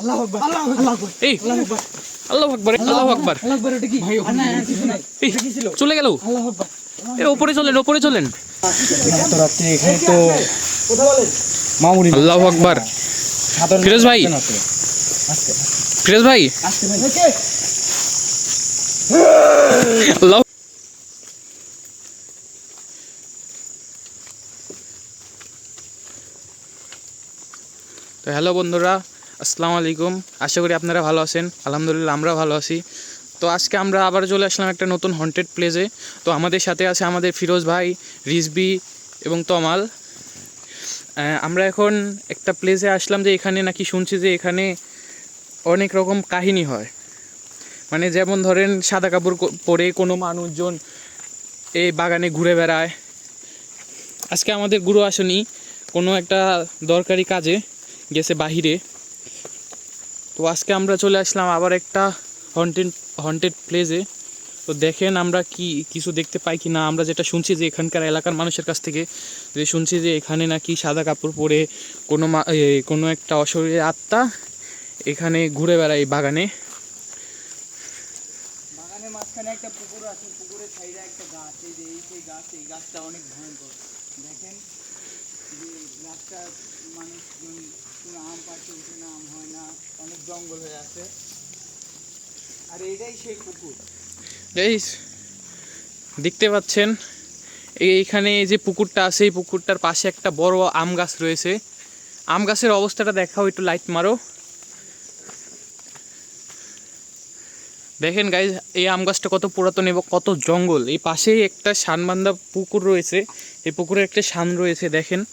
আল্লাহ আকবার আল্লাহ আকবার এই আল্লাহ আকবার। আল্লাহ আকবর আল্লাহ আকবর আল্লাহ আকবার এটা কি? ভাই, না, কিছু নাই এটা কি ছিল? চলে গেল। আল্লাহ আকবার। এ ওপরে চলেন ওপরে চলেন। এত রাত্রে এখানে তো কথা বলেন? মামুনি আল্লাহ আকবর। ফিরোজ ভাই। ফিরোজ ভাই। আস্তে ভাই। কে? আল্লাহ তো হ্যালো বন্ধুরা আসসালামু আলাইকুম। আশা করি আপনারা ভালো আছেন। আলহামদুলিল্লাহ আমরা ভালো আছি। তো আজকে আমরা আবার চলে আসলাম একটা নতুন হন্টেড প্লেসে তো আমাদের সাথে আছে আমাদের ফিরোজ ভাই রিজবি এবং তমাল। আমরা এখন একটা প্লেসে আসলাম যে এখানে নাকি শুনছি যে এখানে অনেক রকম কাহিনী হয়। মানে যেমন ধরেন সাদা কাপড় পরে কোনো মানুষজন এই বাগানে ঘুরে বেড়ায়। আজকে আমাদের গুরু আসেনি, কোনো একটা দরকারি কাজে গেছে বাহিরে। তো আজকে আমরা চলে আসলাম আবার একটা হন্টেড হন্টেড প্লেসে তো দেখেন আমরা কি, কিছু দেখতে পাই কি না আমরা যেটা শুনছি যে এখানকার এলাকার মানুষের কাছ থেকে, যে শুনছি যে এখানে নাকি সাদা কাপড় পরে কোনো কোনো একটা অশরীরে আত্মা এখানে ঘুরে বেড়ায় বাগানে। এই মানুষজন কোনো আম আম হয় না, অনেক জঙ্গল হয়ে আছে। আর এটাই সেই পুকুর। দেখতে পাচ্ছেন, এই- এইখানে যে পুকুরটা আছে, এই পুকুরটার পাশে একটা বড় আম গাছ রয়েছে। আম গাছের অবস্থাটা দেখাও, একটু লাইট মারো। দেখেন গাইজ এই আম গাছটা কত পুরাতন এবং কত জঙ্গল। এই পাশেই একটা শানবান্ধা পুকুর রয়েছে, এই পুকুরে একটা শান রয়েছে, দেখেন।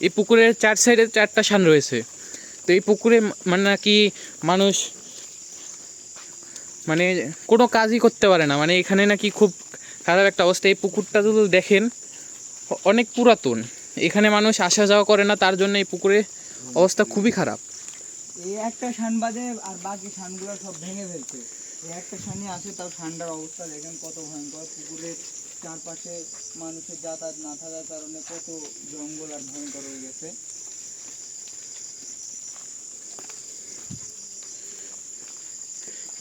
এই পুকুরের চার সাইডে চারটা শান রয়েছে। তো এই পুকুরে মানে নাকি মানুষ মানে কোনো কাজই করতে পারে না। মানে এখানে নাকি খুব খারাপ একটা অবস্থা। এই পুকুরটা যদি দেখেন অনেক পুরাতন। এখানে মানুষ আসা যাওয়া করে না, তার জন্য এই পুকুরের অবস্থা খুবই খারাপ। এই একটা শান বাদে আর বাকি শানগুলো সব ভেঙে ফেলছে। এই একটা আছে ঠান্ডার অবস্থা দেখেন কত ভয়ঙ্কর পুকুরের চারপাশে মানুষের যাতায়াত না থাকার কারণে কত জঙ্গল আর ভয়ঙ্কর হয়ে গেছে।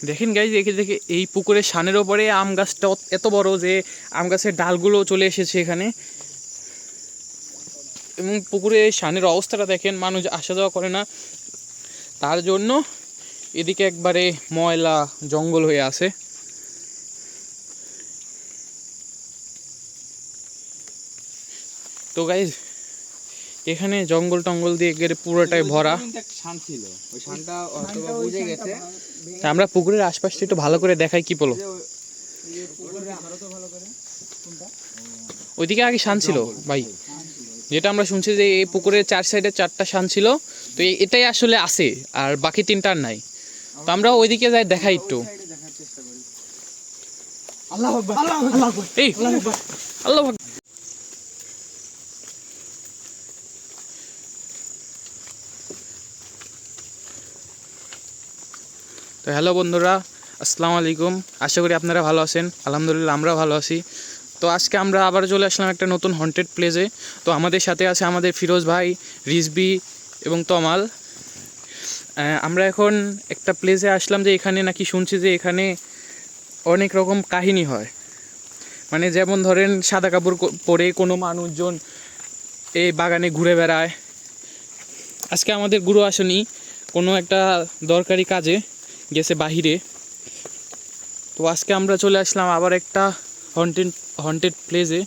দেখেন গাইজ দেখে দেখে এই পুকুরের সানের ওপরে আম গাছটা এত বড় যে আম গাছের ডালগুলো চলে এসেছে এখানে। এবং পুকুরে সানের অবস্থাটা দেখেন, মানুষ আসা যাওয়া করে না। তার জন্য এদিকে একবারে ময়লা জঙ্গল হয়ে আছে। তো গাইজ এখানে জঙ্গল টঙ্গল দিয়ে একেবারে পুরোটাই ভরা। ছিল। ওই বুঝে গেছে। আমরা পুকুরের আশপাশটা একটু ভালো করে দেখাই কি বলো? ওইদিকে আগে শান ছিল ভাই। যেটা আমরা শুনছি যে এই পুকুরের চার সাইডে চারটা শান ছিল তো এটাই আসলে আছে আর বাকি তিনটা আর নাই। তো আমরা ওইদিকে যাই দেখাই একটু। আল্লাহ আল্লাহ আল্লাহ এই আল্লাহ আকবার আল্লাহ আকবার। তো হ্যালো বন্ধুরা, আসসালামু আলাইকুম। আশা করি আপনারা ভালো আছেন। আলহামদুলিল্লাহ আমরা ভালো আছি। তো আজকে আমরা আবার চলে আসলাম একটা নতুন হন্টেড প্লেসে তো আমাদের সাথে আছে আমাদের ফিরোজ ভাই, রিজবি এবং তমাল। আমরা এখন একটা প্লেসে আসলাম যে এখানে নাকি শুনছি যে এখানে অনেক রকম কাহিনী হয়। মানে যেমন ধরেন, সাদা কাপড় পরে কোনো মানুষজন এই বাগানে ঘুরে বেড়ায়। আজকে আমাদের গুরু আসেনি, কোনো একটা দরকারি কাজে। গেছে বাহিরে। তো আজকে আমরা চলে আসলাম আবার একটা হন্টেড হন্টেড প্লেসে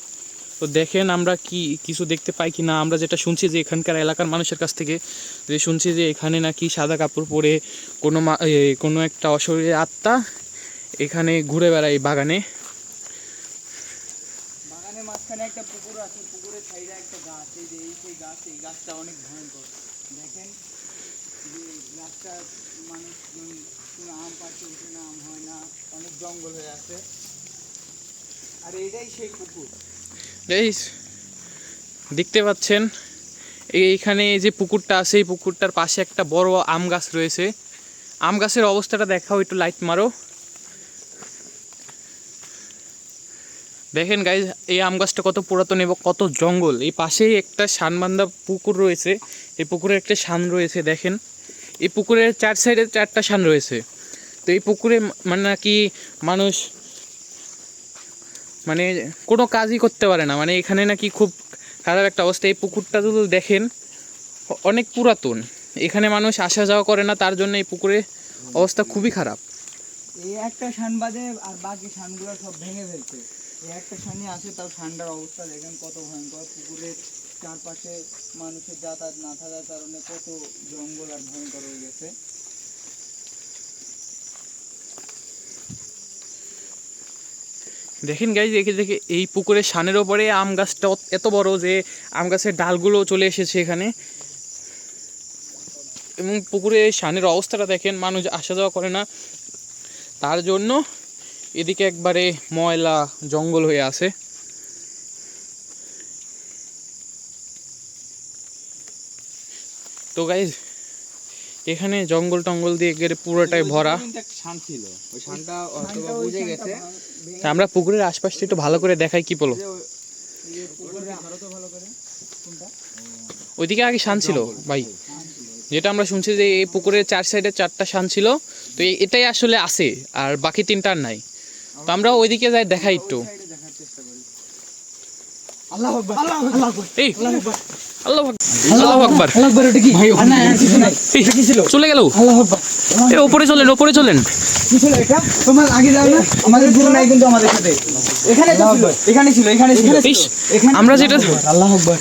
তো দেখেন আমরা কি, কিছু দেখতে পাই কি না আমরা যেটা শুনছি যে এখানকার এলাকার মানুষের কাছ থেকে, যে শুনছি যে এখানে নাকি সাদা কাপড় পরে কোনো কোনো একটা অশরীরে আত্মা এখানে ঘুরে বেড়ায় বাগানে। এই ভয়ঙ্কর। দেখেন যে মানুষজন কোনো আম পাচ্ছে উঠে না আম হয় না, অনেক জঙ্গল হয়ে আছে। আর এটাই সেই পুকুর। দেখতে পাচ্ছেন এইখানে এই যে পুকুরটা আছে, এই পুকুরটার পাশে একটা বড় আম গাছ রয়েছে। আম গাছের অবস্থাটা দেখাও, একটু লাইট মারো। দেখেন গাইজ এই আম গাছটা কত পুরাতন এবং কত জঙ্গল। এই পাশেই একটা শানবান্ধা পুকুর রয়েছে, এই পুকুরে একটা শান রয়েছে, দেখেন। এই পুকুরের চার সাইডে চারটা শান রয়েছে। তো এই পুকুরে মানে নাকি মানুষ মানে কোনো কাজই করতে পারে না। মানে এখানে নাকি খুব খারাপ একটা অবস্থা। এই পুকুরটা যদি দেখেন, অনেক পুরাতন। এখানে মানুষ আসা যাওয়া করে না, তার জন্য এই পুকুরের অবস্থা খুবই খারাপ। এই একটা শান বাদে আর বাকি শানগুলো সব ভেঙে ফেলছে। এই একটা আছে ঠান্ডার অবস্থা দেখেন কত ভয়ঙ্কর। পুকুরের চারপাশে মানুষের যাতায়াত না থাকার কারণে কত জঙ্গল আর ভয়ঙ্কর হয়ে গেছে। দেখেন গাইজ দেখে দেখে এই পুকুরের শানের ওপরে আম গাছটা এত বড় যে আম গাছের ডালগুলো চলে এসেছে এখানে। এবং পুকুরে শানের অবস্থাটা দেখেন, মানুষ আসা যাওয়া করে না। তার জন্য এদিকে একবারে ময়লা জঙ্গল হয়ে আছে। তো গাইজ এখানে জঙ্গল টঙ্গল দিয়ে একেবারে পুরোটাই ভরা। ছিল ওই শানটা বুঝে গেছে। আমরা পুকুরের আশপাশটা একটু ভালো করে দেখাই কি বলো? ওইদিকে আগে শান ছিল ভাই। যেটা আমরা শুনছি যে এই পুকুরের চার সাইডে চারটা শান ছিল তো এটাই আসলে আছে আর বাকি তিনটা আর নাই। তো আমরা ওইদিকে যাই দেখাই একটু। আল্লাহ আল্লাহ এই। চলে গেল। ওপরে চলেন ওপরে চলেন। কি ছিল এটা? তোমার আগে যাও না। আমাদের গুরু নাই কিন্তু আমাদের সাথে। এখানে ছিল। এখানে ছিল এখানে ছিল। আমরা যেটা আল্লাহ আকবার।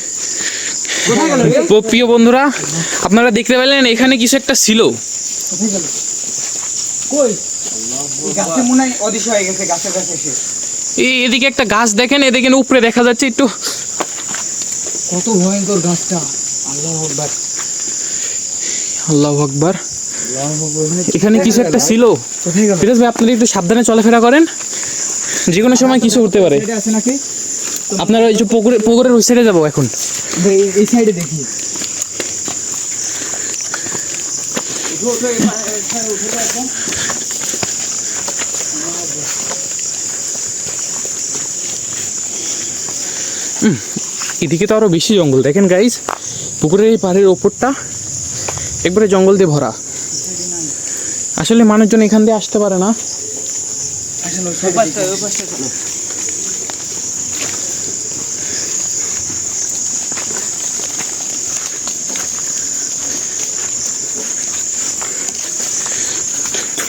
প্রিয় বন্ধুরা আপনারা দেখতে পেলেন এখানে কিছু একটা ছিল। এদিকে একটা গাছ দেখেন এদিকে উপরে দেখা যাচ্ছে একটু কত ভয়ঙ্কর গাছটা। আল্লাহ আকবার। আল্লাহ আকবার। এখানে কিছু একটা ছিল। ফিরোজ ভাই আপনারা একটু সাবধানে চলাফেরা করেন। যে কোনো সময় কিছু হতে পারে। আপনারা এই যে পুকুরে পুকুরের ওই সাইডে যাব এখন। এই- এই সাইডে দেখি। এদিকে তো আরও বেশি জঙ্গল। দেখেন গাইজ পুকুরের এই পাড়ের ওপরটা একবারে জঙ্গল দিয়ে ভরা। আসলে মানুষজন এখান দিয়ে আসতে পারে না।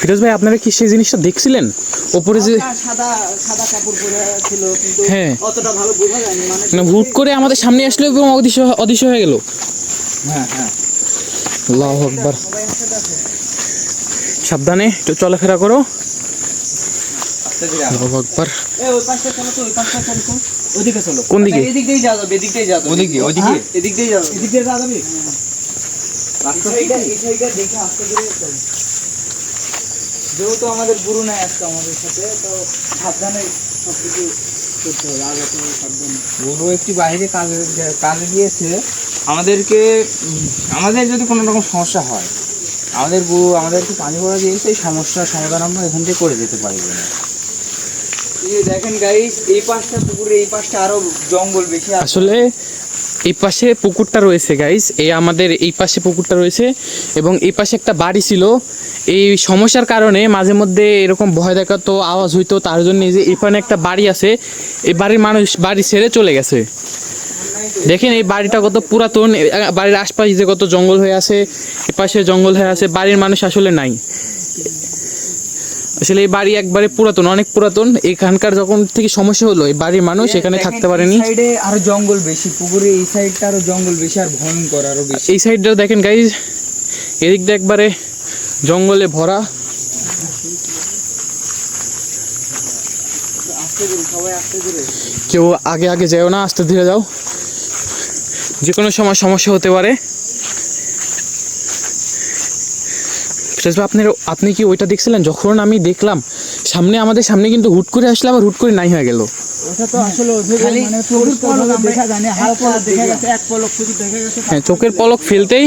ফিরোজ ভাই, আপনারা কি সেই জিনিসটা দেখছিলেন? ওপরে যে সাদা সাদা কাপড় পরে ছিল কিন্তু হ্যাঁ। অতটা ভালো বোঝা যায়নি। মানে মানে হুট করে আমাদের সামনে আসলো এবং অদৃশ্য অদৃশ্য হয়ে গেল। হ্যাঁ হ্যাঁ। আল্লাহ আকবার। সাবধানে একটু চলাফেরা করো। আল্লাহু আকবার। এ ওই পাশটা চলো তো ওই পাশটা চলো তো। ওদিকে চলো। কোন দিকে? এদিক দিয়েই যাওয়া এদিক দিয়েই যাওয়া ওদিকে, ওদিকে? হ্যাঁ, এদিক দিয়ে যাওয়া রাস্তা এইটা এই দেখে আস্তে করে চলো। যেহেতু আমাদের গুরু নাই আজকে আমাদের সাথে তো সাবধানে সব কিছু করতে হবে আগে সাবধানে গুরু একটি বাইরে কাজে কাজে গিয়েছে আমাদেরকে আমাদের যদি কোনো রকম সমস্যা হয় আমাদের গুরু আমাদেরকে পানি ভরা দিয়েছে এই সমস্যার সমাধান আমরা এখান থেকে করে যেতে পারি এই দেখেন গাইস এই পাশটা পুকুরে এই পাশটা আরও জঙ্গল বেশি আসলে এই পাশে পুকুরটা রয়েছে গাইস এই আমাদের এই পাশে পুকুরটা রয়েছে এবং এই পাশে একটা বাড়ি ছিল। এই সমস্যার কারণে মাঝে মধ্যে এরকম ভয় দেখাতো আওয়াজ হইতো, তার জন্য যে এখানে একটা বাড়ি আছে, এই বাড়ির মানুষ বাড়ি ছেড়ে চলে গেছে। দেখেন এই বাড়িটা কত পুরাতন বাড়ির আশপাশ যে কত জঙ্গল হয়ে আছে এ পাশে জঙ্গল হয়ে আছে, বাড়ির মানুষ আসলে নাই। আসলে এই বাড়ি একবারে পুরাতন অনেক পুরাতন। এখানকার যখন থেকে সমস্যা হলো এই বাড়ির মানুষ এখানে থাকতে পারেনি। সাইডে আরও জঙ্গল বেশি পুকুরে এই সাইডটা আরও জঙ্গল বেশি আর ভয়ঙ্কর আরও বেশি। এই সাইডটা দেখেন গাইজ এদিকটা একবারে জঙ্গলে ভরা। কেউ আগে আগে যেও না আস্তে ধীরে যাও। যে কোনো সময় সমস্যা হতে পারে। ফিরোজ ভাই, আপনি আপনি কি ওইটা দেখছিলেন? যখন আমি দেখলাম সামনে আমাদের সামনে কিন্তু হুট করে আসলে আবার হুট করে নাই হয়ে গেল। মানে চোখের পলক দেখা যায় না হালকা দেখা গেছে এক পলক শুধু দেখা গেছে হ্যাঁ চোখের পলক ফেলতেই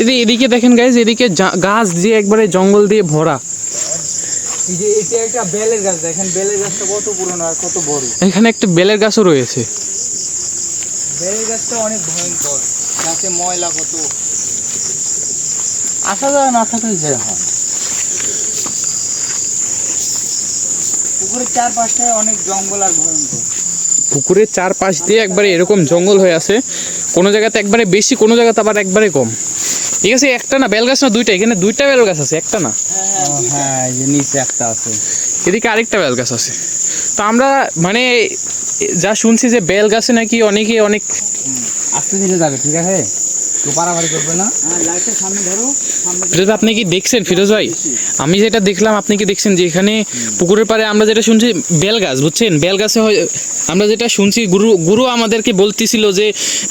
এদিকে এদিকে দেখেন গাইজ এদিকে গাছ দিয়ে একবারে জঙ্গল দিয়ে ভরা। এই যে এটা একটা বেলের গাছ দেখেন বেলের গাছটা কত পুরনো আর কত বড়। এখানে একটা বেলের গাছও রয়েছে। বেলের গাছটা অনেক ভয়ঙ্কর গাছে ময়লা কত। আসা যাওয়া না থাকলে যে হয়। পুকুরের চারপাশটায় অনেক জঙ্গল আর ভয়ঙ্কর। পুকুরের চারপাশ দিয়ে একবারে এরকম জঙ্গল হয়ে আছে। কোনো জায়গাতে একবারে বেশি কোনো জায়গাতে আবার একবারে কম। ঠিক আছে একটা না বেল গাছ না দুইটা? এখানে দুইটা বেল গাছ আছে একটা না? হ্যাঁ নিচে একটা আছে। এদিকে আরেকটা বেল গাছ আছে। তো আমরা মানে যা শুনছি যে বেল গাছে নাকি অনেকে অনেক আস্তে ধীরে যাবে ঠিক আছে? তো পারাপারি করবে না। হ্যাঁ ফিরোজ আপনি কি দেখছেন? ফিরোজ ভাই আমি যেটা দেখলাম আপনি কি দেখছেন যে এখানে পুকুরের পাড়ে আমরা যেটা শুনছি বেল গাছ বুঝছেন? বেল গাছে হয় আমরা যেটা শুনছি গুরু গুরু আমাদেরকে বলতেছিল যে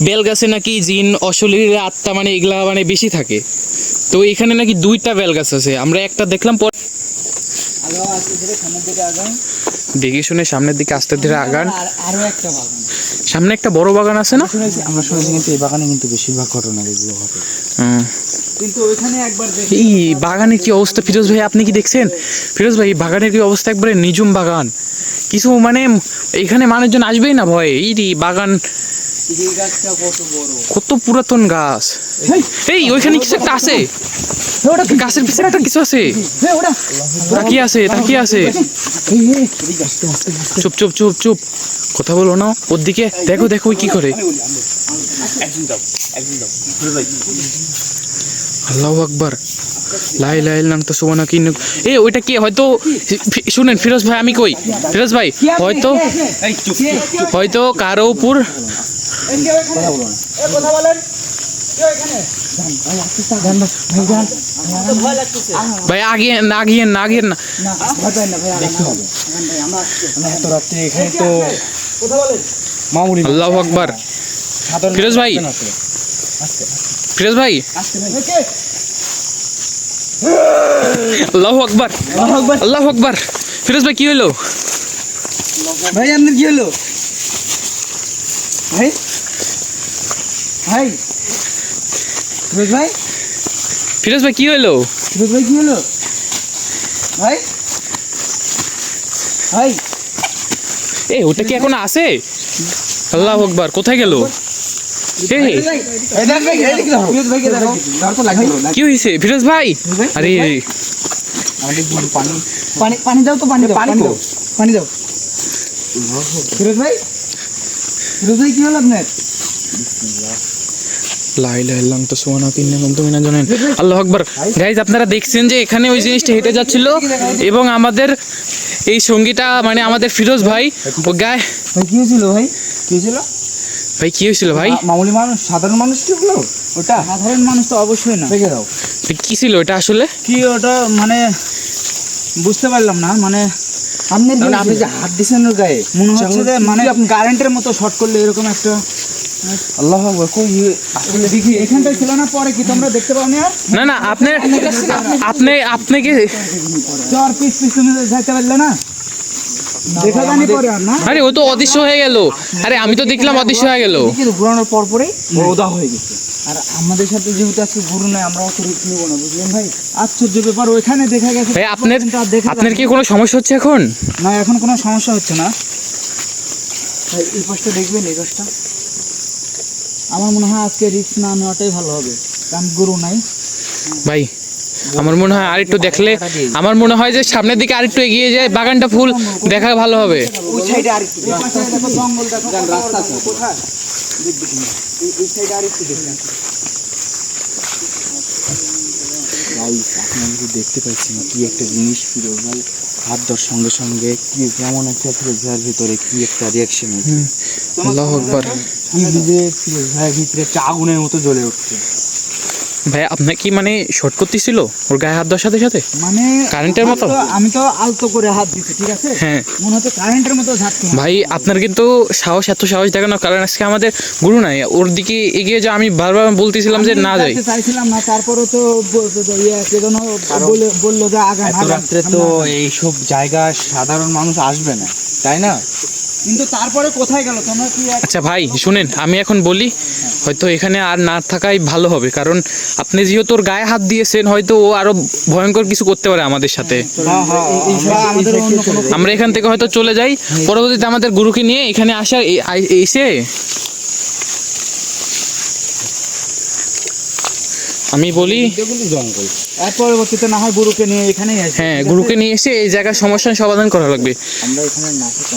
বেল গাছে নাকি জিন অশলীল আত্মা মানে এগুলা মানে বেশি থাকে। তো এখানে নাকি দুইটা বেল গাছ আছে। আমরা একটা দেখলাম পর দেখে শুনে সামনের দিকে আস্তে ধীরে আগান। আরও একটা সামনে একটা বড় বাগান আছে না? শুনেছি আমরা শুনেছি কিন্তু এই বাগানে কিন্তু বেশিরভাগ ঘটনা এগুলো। কিন্তু ওইখানে একবার এই বাগানের কি অবস্থা? ফিরোজ ভাই আপনি কি দেখছেন? ফিরোজ ভাই বাগানের কি অবস্থা? একবারে নিজুম বাগান। কিছু মানে এখানে মানুষজন আসবেই না ভয়। এই রে বাগান কত পুরাতন গাছ। এই ওইখানে কিছু একটা আছে। গাছের পিছনে একটা কিছু আছে? তাকিয়ে আছে? তাকিয়ে আছে? চুপ চুপ চুপ চুপ। কথা বলো না। ওর দিকে দেখো দেখো কি করে। আল্লাহ আকবার। লাই লাই নাম তো সোনা কি এ ওইটা কি? হয়তো শুনেন ফিরোজ ভাই আমি কই? ফিরোজ ভাই হয়তো হয়তো কারও উপর কথা বলেন কেউ এখানে ভয় লাগতেছে ভাই আগিয়ে না আগিয়ে না আগিয়ে না না ভয় পাই না ভাই দেখতে হবে ভাই আমরা মানে এত রাত্রে এখানে তো কথা বলেন মামুলি আল্লাহ আকবার সাধারণ ফিরোজ ভাই। লোকজন আছে। ফিরোজ ভাই আসতে ভাই কে আল্লাহ আকবার আল্লাহ আকবার ফিরোজ ভাই কি হলো ভাই আপনার কি হলো ভাই ভাই ফিরোজ ভাই? ফিরোজ ভাই কি হলো ফিরোজ ভাই কি হলো ভাই? ভাই? এ ওটা কি এখন আছে? আল্লাহ আকবার কোথায় গেল। কি হয়েছে ফিরোজ ভাই? আরে পানি পানি দাও তো পানি দাও পানি পানি দাও পানি দাও। ফিরোজ ভাই? ফিরোজ ভাই কি হলো আপনার? আল্লাহ আকবার। গাইজ আপনারা দেখছেন যে এখানে ওই জিনিসটা হেঁটে যাচ্ছিল এবং আমাদের এই সঙ্গীটা মানে আমাদের ফিরোজ ভাই ও গায়ে ভাই কি হয়েছিল ভাই? কি হয়েছিল? ভাই কি হয়েছিল ভাই? মামুলি মানুষ সাধারণ মানুষ কি হলো? ওটা? সাধারণ মানুষ তো অবশ্যই না। দেখে দাও। কি ছিল এটা আসলে? কি ওটা মানে বুঝতে পারলাম না মানে তাহলে আপনি যে হাত দিয়েছেন গায়ে মনে হচ্ছে যে মানে কারেন্টের মতো শর্ট করলে এরকম একটা আল্লাহ আকবার কই আসলে দেখি এখানটায় ছিল না পরে কি তোমরা দেখতে পাওনি আর? না না আপনি আপনি আপনি কি চার পিস পিস তুমি যাইতে পারলে না? দেখা জানি পরে আর না? আরে ও তো অদৃশ্য হয়ে গেল। আরে আমি তো দেখলাম অদৃশ্য হয়ে গেল। ঘুরানোর পর পরেই ও ওদা হয়ে গেছে। আর আমাদের সাথে যেহেতু আজকে গুরু নাই আমরা অত রিস্ক নেব না বুঝলেন ভাই? আশ্চর্য ব্যাপার ওইখানে দেখা গেছে। ভাই আপনার আপনার কি কোনো সমস্যা হচ্ছে এখন? না এখন কোনো সমস্যা হচ্ছে না। ভাই এই পাশটা দেখবেন এই পাশটা? আমার মনে হয় আজকে রিস্ক না নেওয়াটাই ভালো হবে কারণ গুরু নাই। ভাই আমার মনে হয় আরেকটু দেখলে আমার মনে হয় যে সামনের দিকে আরেকটু এগিয়ে যায় বাগানটা ফুল দেখা ভালো হবে। দেখতে পাচ্ছেন কি একটা জিনিস ফিরোজ ভাই? হাত ধর সঙ্গে সঙ্গে কি কেমন একটা ফিরোজ ভাইয়ের ভিতরে কি একটা রিয়াকশন হচ্ছে আল্লাহ আকবার। কি বুঝে ফিরোজ ভিতরে একটা আগুনের মতো জ্বলে উঠছে। ভাই আপনার কি মানে শর্ট করতেছিল? ওর গায়ে হাত দেওয়ার সাথে সাথে? মানে কারেন্টের মতো? আমি তো- আলতো করে হাত দিচ্ছি ঠিক আছে? হ্যাঁ। মনে হচ্ছে কারেন্টের মতো ঝাটকা ভাই আপনার কিন্তু সাহস এত সাহস দেখানো কারণ আজকে আমাদের গুরু নাই। ওর দিকে এগিয়ে যা আমি বারবার বলতেছিলাম যে না যাই। চাইছিলাম না তারপরে তো ইয়ে বলল যে আগান রাত্রে তো এইসব জায়গা সাধারণ মানুষ আসবে না তাই না? কিন্তু তারপরে কোথায় গেল? তোমরা কি আচ্ছা ভাই শুনেন আমি এখন বলি হয়তো এখানে আর না থাকাই ভালো হবে কারণ আপনি যেহেতু ওর গায়ে হাত দিয়েছেন হয়তো ও আরও ভয়ঙ্কর কিছু করতে পারে আমাদের সাথে। আমাদের আমরা এখান থেকে হয়তো চলে যাই পরবর্তীতে আমাদের গুরুকে নিয়ে এখানে আসা এসে আমি বলি জঙ্গল। এর পরবর্তীতে না হয় গুরুকে নিয়ে এখানেই আসবে হ্যাঁ গুরুকে নিয়ে এসে এই জায়গার সমস্যার সমাধান করা লাগবে। আমরা এখানে না থাকি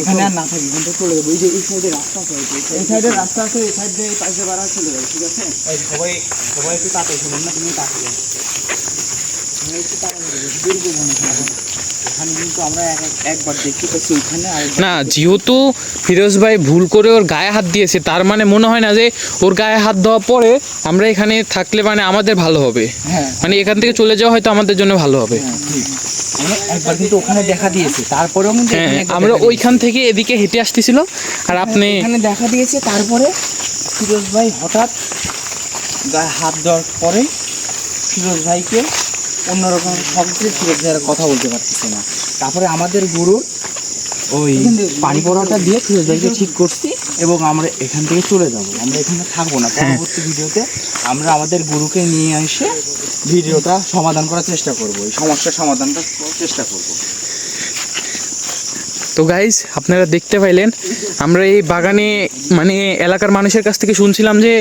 এখান আর না থাকি এখান থেকে চলে যাব। এই যে এই সাইডে রাস্তা আছে এই সাইডে রাস্তা আছে এই সাইড দিয়ে এই পাশে বাড়া চলে যাবে ঠিক আছে? এই সবাই সবাই একটু তাড়াতাড়ি শুনুন না তুমি তাড়াতাড়ি এখানে কিন্তু আমরা একবার দেখতে পাচ্ছি ওইখানে না যেহেতু ফিরোজ ভাই ভুল করে ওর গায়ে হাত দিয়েছে। তার মানে মনে হয় না যে ওর গায়ে হাত দেওয়ার পরে আমরা এখানে থাকলে মানে আমাদের ভালো হবে। হ্যাঁ। মানে এখান থেকে চলে যাওয়া হয়তো আমাদের জন্য ভালো হবে। একবার কিন্তু ওখানে দেখা দিয়েছে। তারপরেও কিন্তু হ্যাঁ আমরা ওইখান থেকে এদিকে হেঁটে আসতেছিল। আর আপনি এখানে দেখা দিয়েছে তারপরে ফিরোজ ভাই হঠাৎ গায়ে হাত দেওয়ার পরে ফিরোজ ভাইকে অন্যরকম ফিরোজ ভাইয়ের কথা বলতে পারতেছে না। তারপরে আমাদের গুরু ওই পানি পড়াটা দিয়ে ফিরোজ ভাইকে ঠিক করছি এবং আমরা এখান থেকে চলে যাব। আমরা এখানে থাকব না। পরবর্তী ভিডিওতে আমরা আমাদের গুরুকে নিয়ে এসে ভিডিওটা সমাধান করার চেষ্টা করব। এই সমস্যার সমাধানটা চেষ্টা করব। তো গাইজ আপনারা দেখতে পাইলেন, আমরা এই বাগানে মানে এলাকার মানুষের কাছ থেকে শুনছিলাম যে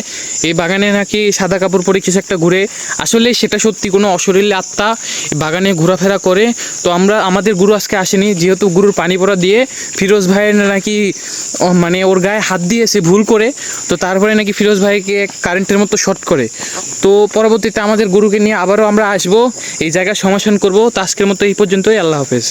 এই বাগানে নাকি সাদা কাপড় পরে কিছু একটা ঘুরে। আসলে সেটা সত্যি কোনো অশরীরী আত্মা বাগানে ঘোরাফেরা করে। তো আমরা, আমাদের গুরু আজকে আসেনি, যেহেতু গুরুর পানি পড়া দিয়ে ফিরোজ ভাইয়ের নাকি মানে ওর গায়ে হাত দিয়েছে ভুল করে, তো তারপরে নাকি ফিরোজ ভাইকে কারেন্টের মতো শর্ট করে। তো পরবর্তীতে আমাদের গুরুকে নিয়ে আবারও আমরা আসব, এই জায়গায় সমাধান করব। তো আজকের মতো এই পর্যন্তই, আল্লাহ হাফেজ।